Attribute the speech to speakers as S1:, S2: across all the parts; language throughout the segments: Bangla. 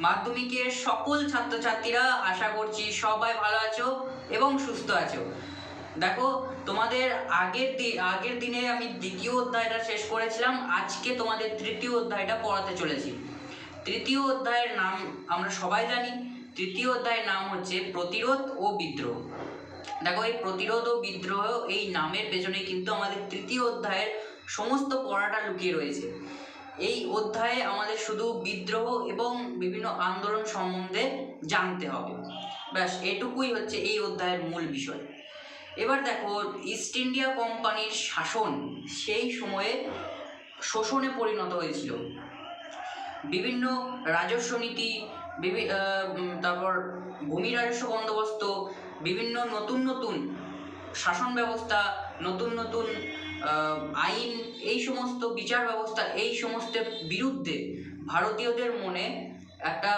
S1: মাধ্যমিকের সকল ছাত্রছাত্রীরা আশা করছি সবাই ভালো আছো এবং সুস্থ আছো। দেখো, তোমাদের আগের দিন আগের দিনে আমি দ্বিতীয় অধ্যায়টা শেষ করেছিলাম, আজকে তোমাদের তৃতীয় অধ্যায়টা পড়াতে চলেছি। তৃতীয় অধ্যায়ের নাম আমরা সবাই জানি, তৃতীয় অধ্যায়ের নাম হচ্ছে প্রতিরোধ ও বিদ্রোহ। দেখো, এই প্রতিরোধ ও বিদ্রোহ এই নামের পেছনে কিন্তু আমাদের তৃতীয় অধ্যায়ের সমস্ত পড়াটা লুকিয়ে রয়েছে। এই অধ্যায়ে আমাদের শুধু বিদ্রোহ এবং বিভিন্ন আন্দোলন সম্বন্ধে জানতে হবে। ব্যাস, এটুকুই হচ্ছে এই অধ্যায়ের মূল বিষয়। এবার দেখো ইস্ট ইন্ডিয়া কোম্পানির শাসন সেই সময়ে শোষণে পরিণত হয়েছিল। বিভিন্ন রাজস্ব নীতি তারপর ভূমি রাজস্ব বন্দোবস্ত, বিভিন্ন নতুন নতুন শাসন ব্যবস্থা, নতুন নতুন আইন এই সমস্ত বিচার ব্যবস্থা, এই সমস্তের বিরুদ্ধে ভারতীয়দের মনে একটা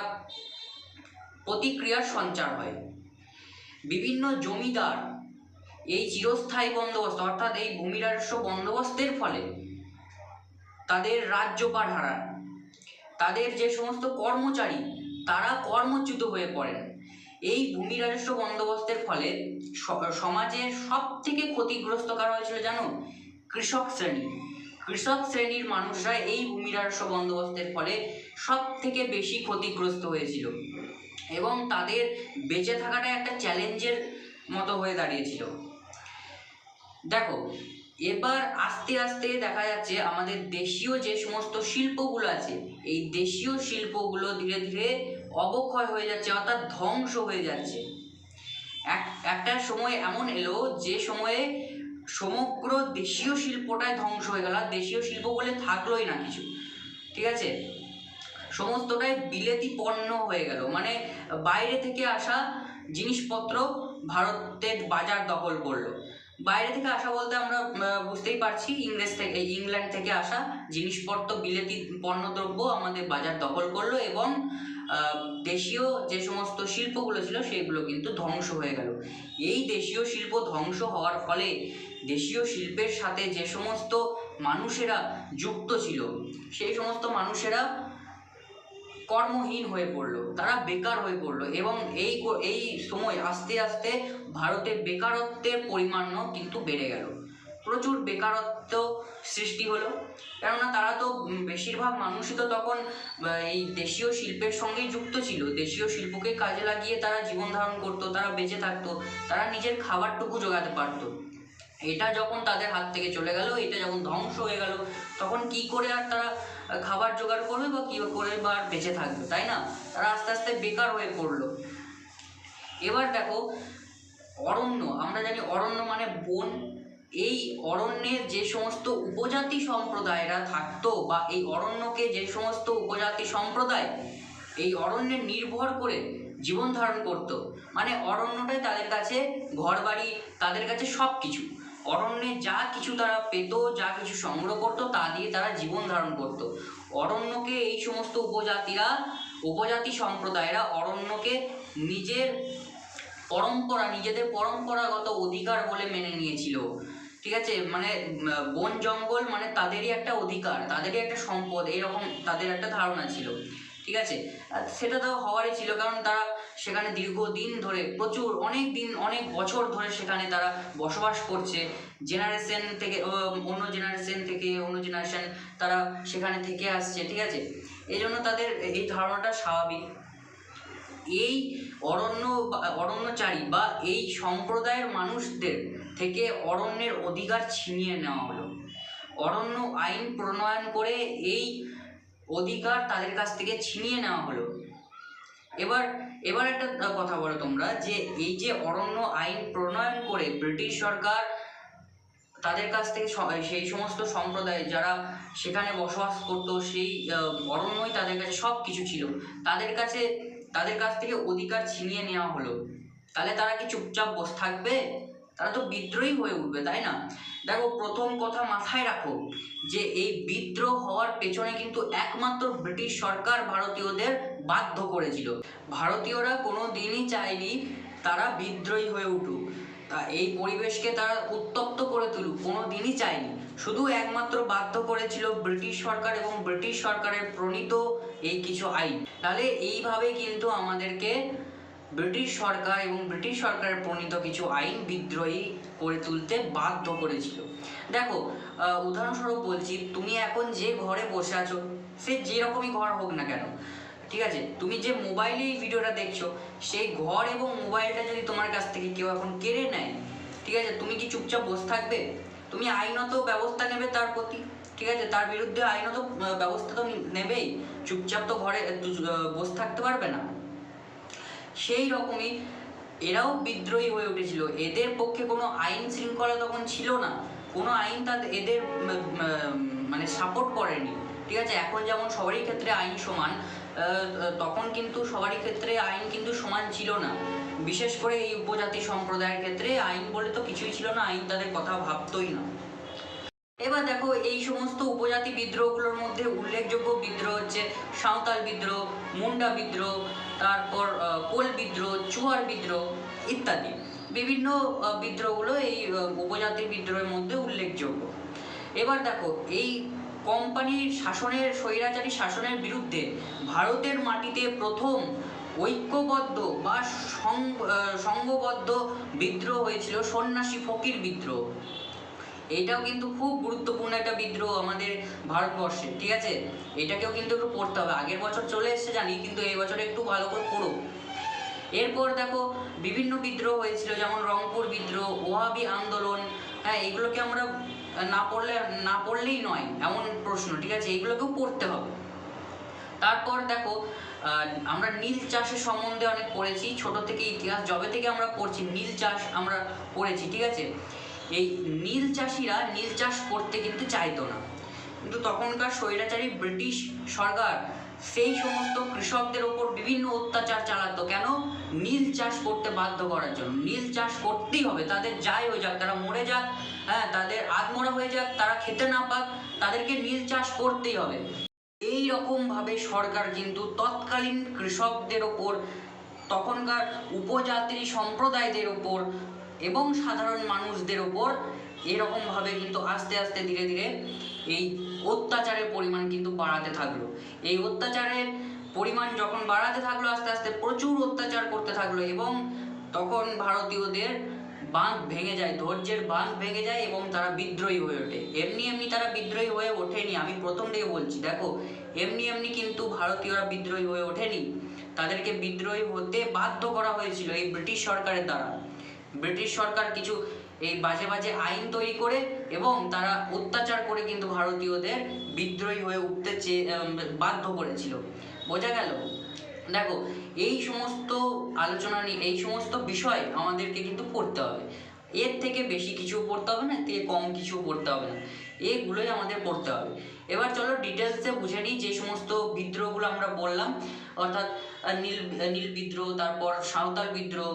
S1: প্রতিক্রিয়ার সঞ্চার হয়। বিভিন্ন জমিদার এই চিরস্থায়ী বন্দোবস্ত, অর্থাৎ এই ভূমি রাজস্ব বন্দোবস্তের ফলে তাদের রাজ্যপাট হারান তাদের যে সমস্ত কর্মচারী, তারা কর্মচ্যুত হয়ে পড়েন। এই ভূমি রাজস্ব বন্দোবস্তের ফলে সমাজের সব থেকে ক্ষতিগ্রস্ত কারা হয়েছিল জানো? কৃষক শ্রেণি। কৃষক শ্রেণির মানুষরা এই ভূমি রাজস্ব বন্দোবস্তের ফলে সব থেকে বেশি ক্ষতিগ্রস্ত হয়েছিল এবং তাদের বেঁচে থাকাটা একটা চ্যালেঞ্জের মতো হয়ে দাঁড়িয়েছিল। দেখো, এবার আস্তে আস্তে দেখা যাচ্ছে আমাদের দেশীয় যে সমস্ত শিল্পগুলো আছে, এই দেশীয় শিল্পগুলো ধীরে ধীরে অবক্ষয় হয়ে যাচ্ছে অর্থাৎ ধ্বংস হয়ে যাচ্ছে। এক, একটা সময় এমন এলো যে সময়ে সমগ্র দেশীয় শিল্পটাই ধ্বংস হয়ে গেল, আর দেশীয় শিল্প বলে থাকলোই না কিছু, ঠিক আছে? সমস্তটাই বিলেতি পণ্য হয়ে গেল মানে বাইরে থেকে আসা জিনিসপত্র ভারতের বাজার দখল করল। বাইরে থেকে আসা বলতে আমরা বুঝতেই পারছি, ইংরেজ থেকে, ইংল্যান্ড থেকে আসা জিনিসপত্র, বিলেতি পণ্যদ্রব্য আমাদের বাজার দখল করল এবং দেশীয় যে সমস্ত শিল্পগুলো ছিল সেগুলো কিন্তু ধ্বংস হয়ে গেল। এই দেশীয় শিল্প ধ্বংস হওয়ার ফলে দেশীয় শিল্পের সাথে যে সমস্ত মানুষেরা যুক্ত ছিল, সেই সমস্ত মানুষেরা কর্মহীন হয়ে পড়ল, তারা বেকার হয়ে পড়ল এবং এই এই সময় আস্তে আস্তে ভারতে বেকারত্বের পরিমাণও কিন্তু বেড়ে গেল। প্রচুর বেকারত্ব সৃষ্টি হলো। কেননা তারা তো বেশিরভাগ মানুষই তো তখন এই দেশীয় শিল্পের সঙ্গেই যুক্ত ছিল। দেশীয় শিল্পকে কাজে লাগিয়ে তারা জীবন ধারণ করতো, তারা বেঁচে থাকতো, তারা নিজের খাবারটুকু জোগাতে পারতো। এটা যখন তাদের হাত থেকে চলে গেল, এটা যখন ধ্বংস হয়ে গেল, তখন কি করে আর তারা খাবার জোগাড় করবে বা কী করে বা আর বেঁচে থাকবে, তাই না? তারা আস্তে আস্তে বেকার হয়ে পড়ল। এবার দেখো, অরণ্য, আমরা জানি অরণ্য মানে বন। এই অরণ্যের যে সমস্ত উপজাতি সম্প্রদায়রা থাকতো বা এই অরণ্যকে যে সমস্ত উপজাতি সম্প্রদায় এই অরণ্যে নির্ভর করে জীবন ধারণ করত মানে অরণ্যটাই তাদের কাছে ঘরবাড়ি, তাদের কাছে সব কিছু অরণ্যে যা কিছু তারা পেত, যা কিছু সংগ্রহ করতো, তা দিয়ে তারা জীবন ধারণ করত। অরণ্যকে এই সমস্ত উপজাতিরা, উপজাতি সম্প্রদায়রা অরণ্যকে নিজের পরম্পরা, নিজেদের পরম্পরাগত অধিকার বলে মেনে নিয়েছিল। ঠিক আছে? মানে বন জঙ্গল মানে তাদেরই একটা অধিকার, তাদেরই একটা সম্পদ, এরকম তাদের একটা ধারণা ছিল। ঠিক আছে? সেটা তো হওয়ারই ছিল, কারণ তারা সেখানে দীর্ঘদিন ধরে, প্রচুর, অনেক দিন, অনেক বছর ধরে সেখানে তারা বসবাস করছে। জেনারেশন থেকে অন্য জেনারেশন থেকে, অন্য জেনারেশন তারা সেখানে থেকে আসছে, ঠিক আছে? এই জন্য তাদের এই ধারণাটা স্বাভাবিক। এই অরণ্য অরণ্যচারী বা এই সম্প্রদায়ের মানুষদের থেকে অরণ্যের অধিকার ছিনিয়ে নেওয়া হলো। অরণ্য আইন প্রণয়ন করে এই অধিকার তাদের কাছ থেকে ছিনিয়ে নেওয়া হলো। এবার এবার একটা কথা বলো তোমরা যে এই যে অরণ্য আইন প্রণয়ন করে ব্রিটিশ সরকার তাদের কাছ থেকে সেই সমস্ত সম্প্রদায় যারা সেখানে বসবাস করতো, সেই অরণ্যই তাদের কাছে সব কিছু ছিল। তাদের কাছে, তাদের কাছ থেকে অধিকার ছিনিয়ে নেওয়া হলো। তাহলে তারা কি চুপচাপ বসে থাকবে? তারা তো বিদ্রোহী হয়ে উঠবে, তাই না? দেখো, প্রথম কথা মাথায় রাখো যে এই বিদ্রোহ হওয়ার পেছনে কিন্তু একমাত্র ব্রিটিশ সরকার ভারতীয়দের বাধ্য করেছিল। ভারতীয়রা কোনো দিনই চায়নি তারা বিদ্রোহী হয়ে উঠুক। তা এই পরিবেশকে তারা উত্তপ্ত করে তুলুক কোনো দিনই চায়নি শুধু একমাত্র বাধ্য করেছিল ব্রিটিশ সরকার এবং ব্রিটিশ সরকারের প্রণীত এই কিছু আইন। তাহলে এইভাবে কিন্তু আমাদেরকে ব্রিটিশ সরকার এবং ব্রিটিশ সরকারের প্রণীত কিছু আইন বিদ্রোহী করে তুলতে বাধ্য করেছিল। দেখো উদাহরণস্বরূপ বলছি, তুমি এখন যে ঘরে বসে আছো, সে যেরকমই ঘর হোক না কেন, ঠিক আছে? তুমি যে মোবাইলে এই ভিডিওটা দেখছ, সেই ঘর এবং মোবাইলটা যদি তোমার কাছ থেকে কেউ এখন কেড়ে নেয়, ঠিক আছে? তুমি কি চুপচাপ বসে থাকবে? তুমি আইনত ব্যবস্থা নেবে তার প্রতি, ঠিক আছে? তার বিরুদ্ধে আইনত ব্যবস্থা তো নেবেই। চুপচাপ তো ঘরে বসে থাকতে পারবে না। সেই রকমই এরাও বিদ্রোহী হয়ে উঠেছিল। এদের পক্ষে কোনো আইন শৃঙ্খলা তখন ছিল না। কোনো আইন তাদের এদের মানে সাপোর্ট করেনি। ঠিক আছে? এখন যেমন সবারই ক্ষেত্রে আইন সমান তখন কিন্তু সবারই ক্ষেত্রে আইন কিন্তু সমান ছিল না। বিশেষ করে এই উপজাতি সম্প্রদায়ের ক্ষেত্রে আইন বলে তো কিছুই ছিল না, আইন তাদের কথা ভাবতোই না। এবার দেখো, এই সমস্ত উপজাতি বিদ্রোহগুলোর মধ্যে উল্লেখযোগ্য বিদ্রোহ হচ্ছে সাঁওতাল বিদ্রোহ, মুন্ডা বিদ্রোহ তারপর কোল বিদ্রোহ চুয়ার বিদ্রোহ ইত্যাদি। বিভিন্ন বিদ্রোহগুলো এই আহ, উপজাতি বিদ্রোহের মধ্যে উল্লেখযোগ্য। এবার দেখো এই কোম্পানির শাসনের স্বৈরাচারী শাসনের বিরুদ্ধে ভারতের মাটিতে প্রথম ঐক্যবদ্ধ বা সংঘবদ্ধ বিদ্রোহ হয়েছিল সন্ন্যাসী ফকির বিদ্রোহ। এটাও কিন্তু খুব গুরুত্বপূর্ণ একটা বিদ্রোহ আমাদের ভারতবর্ষে, ঠিক আছে? এটাকেও কিন্তু একটু পড়তে হবে। আগের বছর চলে এসেছে জানি, কিন্তু এই বছর একটু ভালো করে পড়ো এরপর দেখো, বিভিন্ন বিদ্রোহ হয়েছিল, যেমন রংপুর বিদ্রোহ ওহাবি আন্দোলন হ্যাঁ এগুলোকে আমরা না পড়লে, না পড়লেই নয়, এমন প্রশ্ন, ঠিক আছে? এগুলোকেও পড়তে হবে। তারপর দেখো আমরা নীল চাষের সম্বন্ধে অনেক পড়েছি, ছোট থেকে ইতিহাস, যবে থেকে আমরা পড়ছি, নীল চাষ আমরা পড়েছি, ঠিক আছে? এই নীল চাষিরা নীল চাষ করতে কিন্তু চাইতো না। কিন্তু তখনকার স্বৈরাচারী ব্রিটিশ সরকার সেই সমস্ত কৃষকদের ওপর বিভিন্ন অত্যাচার চালাতো। কেন? নীল চাষ করতে বাধ্য করার জন্য। নীল চাষ করতেই হবে। তাদের যাই হয়ে যাক, তারা মরে যাক হ্যাঁ তাদের আত্মরা হয়ে যাক, তারা খেতে না পাক, তাদেরকে নীল চাষ করতেই হবে। এই রকম ভাবে সরকার কিন্তু তৎকালীন কৃষকদের ওপর, তখনকার উপজাতি সম্প্রদায়দের ওপর এবং সাধারণ মানুষদের ওপর এরকম ভাবে কিন্তু আস্তে আস্তে ধীরে ধীরে এই অত্যাচারের পরিমাণ কিন্তু বাড়াতে থাকল। এই অত্যাচারের পরিমাণ যখন বাড়াতে থাকল, আস্তে আস্তে প্রচুর অত্যাচার করতে থাকল এবং তখন ভারতীয়দের বাঁধ ভেঙে যায়, ধৈর্যের বাঁধ ভেঙে যায় এবং তারা বিদ্রোহী হয়ে ওঠে। এমনি এমনি তারা বিদ্রোহী হয়ে ওঠেনি, আমি প্রথম থেকে বলছি, দেখো, এমনি এমনি কিন্তু ভারতীয়রা বিদ্রোহী হয়ে ওঠেনি। তাদেরকে বিদ্রোহী হতে বাধ্য করা হয়েছিল এই ব্রিটিশ সরকারের দ্বারা। ব্রিটিশ সরকার কিছু এই বাজে বাজে আইন তৈরি করে এবং তারা অত্যাচার করে কিন্তু ভারতীয়দের বিদ্রোহী হয়ে উঠতে চেয়ে বাধ্য করেছিল। বোঝা গেল? দেখো, এই সমস্ত আলোচনা নিয়ে, এই সমস্ত বিষয় আমাদেরকে কিন্তু পড়তে হবে। এর থেকে বেশি কিছু পড়তে হবে না থেকে কম কিছু পড়তে হবে না। এগুলোই আমাদের পড়তে হবে। এবার চলো ডিটেলসে বুঝে নিই যে সমস্ত বিদ্রোহগুলো আমরা বললাম। অর্থাৎ নীল নীল বিদ্রোহ, তারপর সাঁওতাল বিদ্রোহ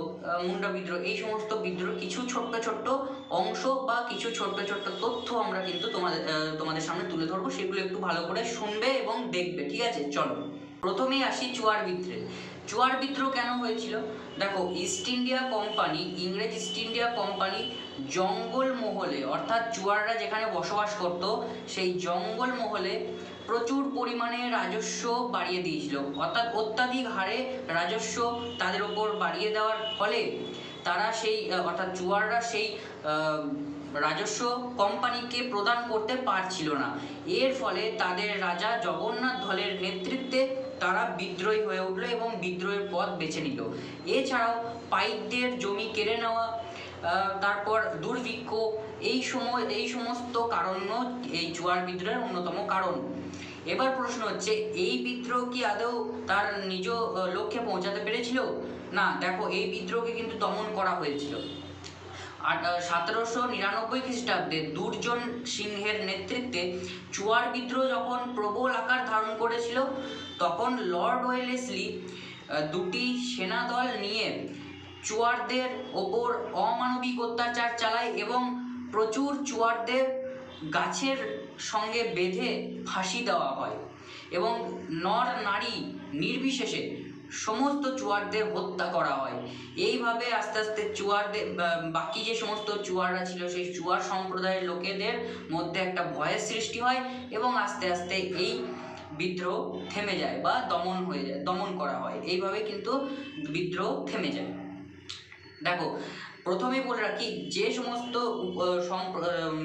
S1: মুন্ডা বিদ্রোহ, এই সমস্ত বিদ্রোহ, কিছু ছোট্ট ছোট্ট অংশ বা কিছু ছোট্ট ছোট্ট তথ্য আমরা কিন্তু তোমাদের তোমাদের সামনে তুলে ধরবো। সেগুলো একটু ভালো করে শুনবে এবং দেখবে, ঠিক আছে? চলো। প্রথমেই আসি চুয়ার বিদ্রোহ। চুয়ার বিদ্রোহ কেন হয়েছিল? দেখো, ইস্ট ইন্ডিয়া কোম্পানি, ইংরেজ ইস্ট ইন্ডিয়া কোম্পানি জঙ্গল মহলে অর্থাৎ চুয়াররা যেখানে বসবাস করত, সেই জঙ্গল মহলে প্রচুর পরিমাণে রাজস্ব বাড়িয়ে দিয়েছিল। অর্থাৎ অত্যাধিক হারে রাজস্ব তাদের ওপর বাড়িয়ে দেওয়ার ফলে তারা সেই অর্থাৎ জুয়াররা সেই রাজস্ব কোম্পানিকে প্রদান করতে পারছিল না। এর ফলে তাদের রাজা জগন্নাথ ধলের নেতৃত্বে তারা বিদ্রোহী হয়ে উঠল এবং বিদ্রোহের পথ বেছে নিল। এছাড়াও পাইকদের জমি কেড়ে নেওয়া তারপর দুর্ভিক্ষ, এই সময়, এই সমস্ত কারণও এই জুয়ার বিদ্রোহের অন্যতম কারণ। এবার প্রশ্ন হচ্ছে, এই বিদ্রোহ কি আদৌ তার নিজ লক্ষ্যে পৌঁছাতে পেরেছিল? না, দেখো, এই বিদ্রোহকে কিন্তু দমন করা হয়েছিল। সতেরোশো নিরানব্বই খ্রিস্টাব্দে দুর্জন সিংহের নেতৃত্বে চুয়ার বিদ্রোহ যখন প্রবল আকার ধারণ করেছিল, তখন লর্ড ওয়েলেসলি দুটি সেনাদল নিয়ে চুয়ারদের ওপর অমানবিক অত্যাচার চালায় এবং প্রচুর চুয়ারদের গাছের সঙ্গে বেঁধে ফাঁসি দেওয়া হয় এবং নর নারী নির্বিশেষে সমস্ত চুয়ারদের হত্যা করা হয়। এইভাবে আস্তে আস্তে চুয়ারদের বাকি যে সমস্ত চুয়াররা ছিল, সেই চুয়ার সম্প্রদায়ের লোকেদের মধ্যে একটা ভয়ের সৃষ্টি হয় এবং আস্তে আস্তে এই বিদ্রোহ থেমে যায় বা দমন হয়ে যায়, দমন করা হয়। এইভাবে কিন্তু বিদ্রোহ থেমে যায়। দেখো, প্রথমেই বলে রাখি, যে সমস্ত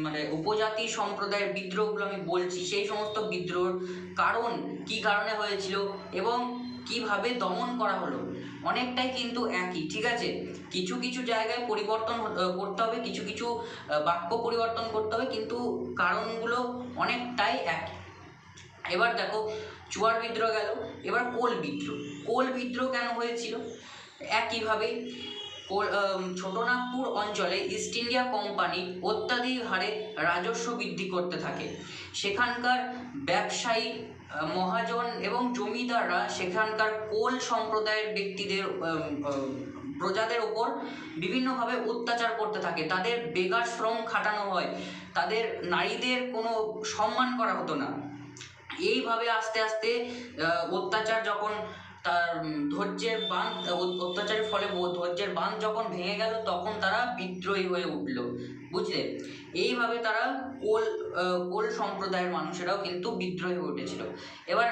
S1: মানে উপজাতি সম্প্রদায়ের বিদ্রোহগুলো আমি বলছি, সেই সমস্ত বিদ্রোহর কারণ কি কারণে হয়েছিল এবং কীভাবে দমন করা হলো, অনেকটাই কিন্তু একই, ঠিক আছে? কিছু কিছু জায়গায় পরিবর্তন করতে হবে, কিছু কিছু বাক্য পরিবর্তন করতে হবে, কিন্তু কারণগুলো অনেকটাই একই। এবার দেখো, চুয়ার বিদ্রোহ গেল, এবার কোল বিদ্রোহ। কোল বিদ্রোহ কেন হয়েছিল? একইভাবে ছোটনাগপুর অঞ্চলে ইস্ট ইন্ডিয়া কোম্পানি অত্যাধিক হারে রাজস্ব বৃদ্ধি করতে থাকে। সেখানকার ব্যবসায়ী মহাজন এবং জমিদাররা সেখানকার কোল সম্প্রদায়ের ব্যক্তিদের প্রজাদের ওপর বিভিন্নভাবে অত্যাচার করতে থাকে। তাদের বেগার শ্রম খাটানো হয়। তাদের নারীদের কোনো সম্মান করা হতো না। এইভাবে আস্তে আস্তে অত্যাচার যখন তার ধৈর্যের বাঁধ অত্যাচারের ফলে ধৈর্যের বাঁধ যখন ভেঙে গেল তখন তারা বিদ্রোহী হয়ে উঠল, বুঝলে? এইভাবে তারা কোল কোল সম্প্রদায়ের মানুষেরাও কিন্তু বিদ্রোহী হয়ে উঠেছিল। এবার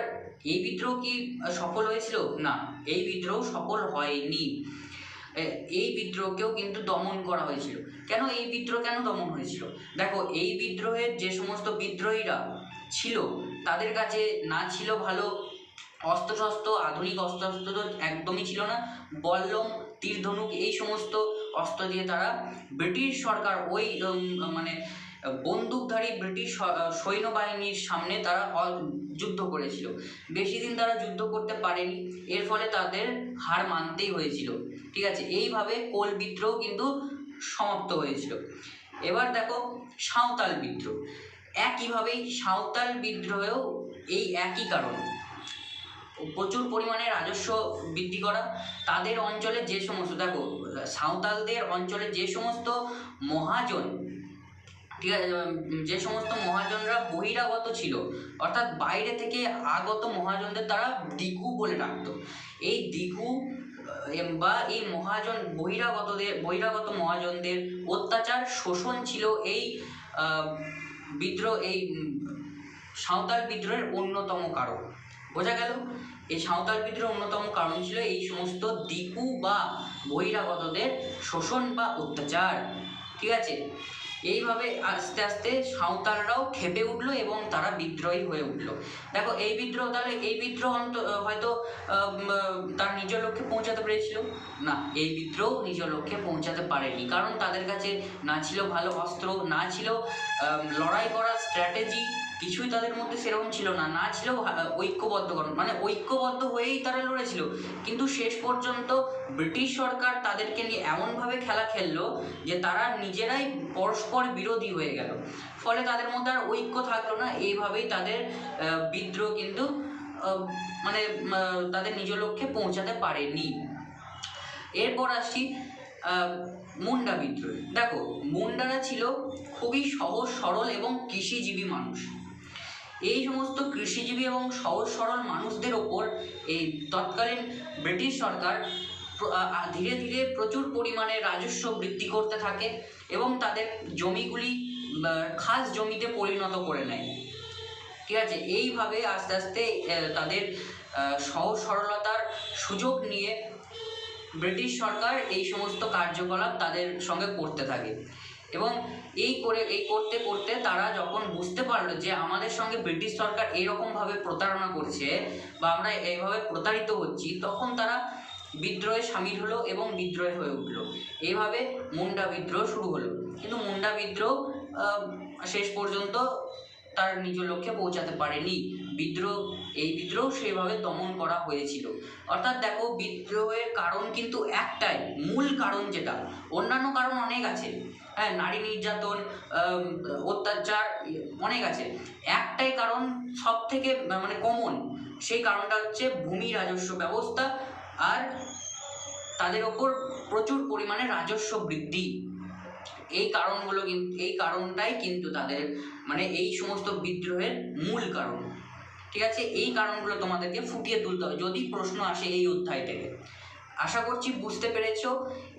S1: এই বিদ্রোহ কি সফল হয়েছিল? না, এই বিদ্রোহ সফল হয়নি। এই বিদ্রোহকেও কিন্তু দমন করা হয়েছিল। কেন এই বিদ্রোহ কেন দমন হয়েছিল? দেখো, এই বিদ্রোহের যে সমস্ত বিদ্রোহীরা ছিল, তাদের কাছে না ছিল ভালো অস্ত্রশস্ত্র, আধুনিক অস্ত্র অস্ত্রশস্ত্র তো একদমই ছিল না। বল্লম তীর ধনুক এই সমস্ত অস্ত্র দিয়ে তারা ব্রিটিশ সরকার ওই মানে বন্দুকধারী ব্রিটিশ সৈন্যবাহিনীর সামনে তারা যুদ্ধ করেছিল। বেশি দিন তারা যুদ্ধ করতে পারেনি। এর ফলে তাদের হার মানতেই হয়েছিল। ঠিক আছে? এইভাবে কোল বিদ্রোহ কিন্তু সমাপ্ত হয়েছিল। এবার দেখো সাঁওতাল বিদ্রোহ। একইভাবেই সাঁওতাল বিদ্রোহেও এই একই কারণ। প্রচুর পরিমাণে রাজস্ব বৃদ্ধি করা। তাদের অঞ্চলে যে সমস্ত দেখো সাঁওতালদের অঞ্চলে যে সমস্ত মহাজন ঠিক আছে যে সমস্ত মহাজনরা বহিরাগত ছিল অর্থাৎ বাইরে থেকে আগত মহাজনদের তারা দিগু বলে ডাকতো। এই এম, বা এই মহাজন বহিরাগতদের বহিরাগত মহাজনদের অত্যাচার শোষণ ছিল এই বিদ্রোহ এই সাঁওতাল বিদ্রোহের অন্যতম কারণ বোঝা গেল? এই সাঁওতাল বিদ্রোহের অন্যতম কারণ ছিল এই সমস্ত দিকু বা বহিরাগতদের শোষণ বা অত্যাচার। ঠিক আছে? এইভাবে আস্তে আস্তে সাঁওতালরাও খেপে উঠল এবং তারা বিদ্রোহী হয়ে উঠল। দেখো, এই বিদ্রোহ তাহলে এই বিদ্রোহ হয়তো তার নিজ লক্ষ্যে পৌঁছাতে পেরেছিল? না, এই বিদ্রোহ নিজ লক্ষ্যে পৌঁছাতে পারেনি। কারণ তাদের কাছে না ছিল ভালো অস্ত্র, না ছিল লড়াই করার স্ট্র্যাটেজি কিছুই তাদের মধ্যে সেরকম ছিল না। না ছিল ঐক্যবদ্ধকরণ। মানে ঐক্যবদ্ধ হয়েই তারা লড়েছিল। কিন্তু শেষ পর্যন্ত ব্রিটিশ সরকার তাদেরকে নিয়ে এমনভাবে খেলা খেললো যে তারা নিজেরাই পরস্পর বিরোধী হয়ে গেল। ফলে তাদের মধ্যে আর ঐক্য থাকল না। এইভাবেই তাদের বিদ্রোহ কিন্তু মানে তাদের নিজ লক্ষ্যে পৌঁছাতে পারেনি। এরপর আসছি মুন্ডা বিদ্রোহ। দেখো, মুন্ডারা ছিল খুবই সহজ, সরল এবং কৃষিজীবী মানুষ। এই সমস্ত কৃষিজীবী এবং সহজ সরল মানুষদের ওপর এই তৎকালীন ব্রিটিশ সরকার ধীরে ধীরে প্রচুর পরিমাণে রাজস্ব বৃদ্ধি করতে থাকে এবং তাদের জমিগুলি খাস জমিতে পরিণত করে নেয়। ঠিক আছে? এইভাবে আস্তে আস্তে তাদের সহজ সরলতার সুযোগ নিয়ে ব্রিটিশ সরকার এই সমস্ত কার্যকলাপ তাদের সঙ্গে করতে থাকে। এবং এই করে, এই করতে করতে তারা যখন বুঝতে পারল যে আমাদের সঙ্গে ব্রিটিশ সরকার এইরকমভাবে প্রতারণা করছে বা আমরা এইভাবে প্রতারিত হচ্ছি, তখন তারা বিদ্রোহে সামিল হলো এবং বিদ্রোহে হয়ে উঠল। এইভাবে মুন্ডা বিদ্রোহ শুরু হলো। কিন্তু মুন্ডা বিদ্রোহ শেষ পর্যন্ত তার নিজ লক্ষ্যে পৌঁছাতে পারেনি। বিদ্রোহ, এই বিদ্রোহ সেইভাবে দমন করা হয়েছিল। অর্থাৎ দেখো, বিদ্রোহের কারণ কিন্তু একটাই, মূল কারণ যেটা। অন্যান্য কারণ অনেক আছে। হ্যাঁ নারী নির্যাতন অত্যাচার অনেক আছে। একটাই কারণ সব থেকে মানে কমন সেই কারণটা হচ্ছে ভূমি রাজস্ব ব্যবস্থা আর তাদের ওপর প্রচুর পরিমাণে রাজস্ব বৃদ্ধি। এই কারণগুলো কিন্তু এই কারণটাই কিন্তু তাদের মানে এই সমস্ত বিদ্রোহের মূল কারণ। ঠিক আছে? এই কারণগুলো তোমাদেরকে ফুটিয়ে তুলতে হবে। যদি প্রশ্ন আসে এই অধ্যায় থেকে। আশা করছি বুঝতে পেরেছ।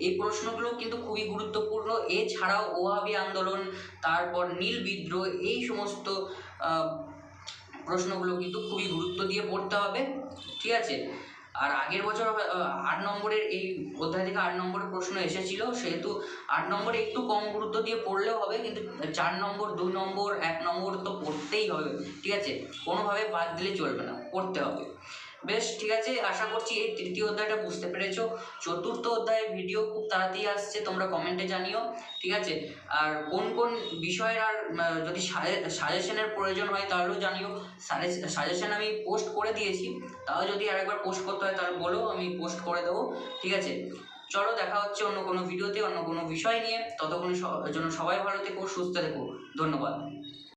S1: এই প্রশ্নগুলো কিন্তু খুবই গুরুত্বপূর্ণ। এছাড়াও ওহাবি আন্দোলন, তারপর নীল বিদ্রোহ, এই সমস্ত প্রশ্নগুলো কিন্তু খুবই গুরুত্ব দিয়ে পড়তে হবে। ঠিক আছে? আর আগের বছর আট নম্বরের এই অধ্যায় থেকে আট নম্বরের প্রশ্ন এসেছিল। সেহেতু আট নম্বরে একটু কম গুরুত্ব দিয়ে পড়লেও হবে, কিন্তু চার নম্বর দুই নম্বর, এক নম্বর তো পড়তেই হবে। ঠিক আছে? কোনোভাবে বাদ দিলে চলবে না, পড়তে হবে। বেশ, ঠিক আছে, আশা করছি এই তৃতীয় অধ্যায়টা বুঝতে পেরেছ। চতুর্থ অধ্যায়ের ভিডিও খুব তাড়াতাড়ি আসছে, তোমরা কমেন্টে জানিও, ঠিক আছে? আর কোন কোন বিষয়ের আর যদি সাজেশনের প্রয়োজন হয়, তাহলেও জানিও। সাজেশন আমি পোস্ট করে দিয়েছি, তাও যদি আরেকবার পোস্ট করতে হয়, তাহলে বলো, আমি পোস্ট করে দেবো, ঠিক আছে? চলো, দেখা হচ্ছে অন্য কোনো ভিডিওতে অন্য কোনো বিষয় নিয়ে। ততক্ষণ জন্য সবাই ভালো থেকো, সুস্থ থেকো। ধন্যবাদ।